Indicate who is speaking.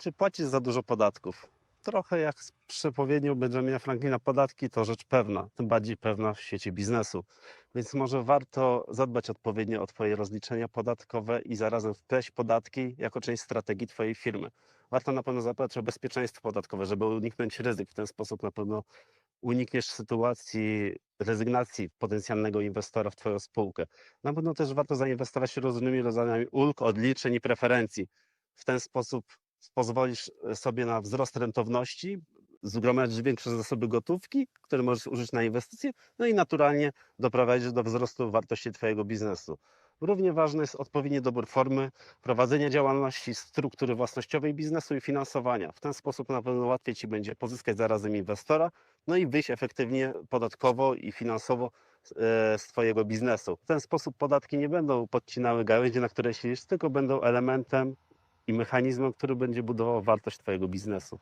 Speaker 1: Czy płacisz za dużo podatków? Trochę jak z przepowiednią Benjamina Franklina, podatki to rzecz pewna, tym bardziej pewna w świecie biznesu. Więc może warto zadbać odpowiednio o Twoje rozliczenia podatkowe i zarazem wpleść podatki jako część strategii Twojej firmy. Warto na pewno zadbać o bezpieczeństwo podatkowe, żeby uniknąć ryzyk. W ten sposób na pewno unikniesz sytuacji rezygnacji potencjalnego inwestora w Twoją spółkę. Na pewno też warto zainwestować w różnymi rodzajami ulg, odliczeń i preferencji. W ten sposób pozwolisz sobie na wzrost rentowności, zgromadzisz większe zasoby gotówki, które możesz użyć na inwestycje, no i naturalnie doprowadzisz do wzrostu wartości Twojego biznesu. Równie ważny jest odpowiedni dobór formy prowadzenia działalności, struktury własnościowej biznesu i finansowania. W ten sposób na pewno łatwiej Ci będzie pozyskać zarazem inwestora, no i wyjść efektywnie podatkowo i finansowo z- e, z Twojego biznesu. W ten sposób podatki nie będą podcinały gałęzi, na które siedzisz, tylko będą elementem i mechanizmem, który będzie budował wartość Twojego biznesu.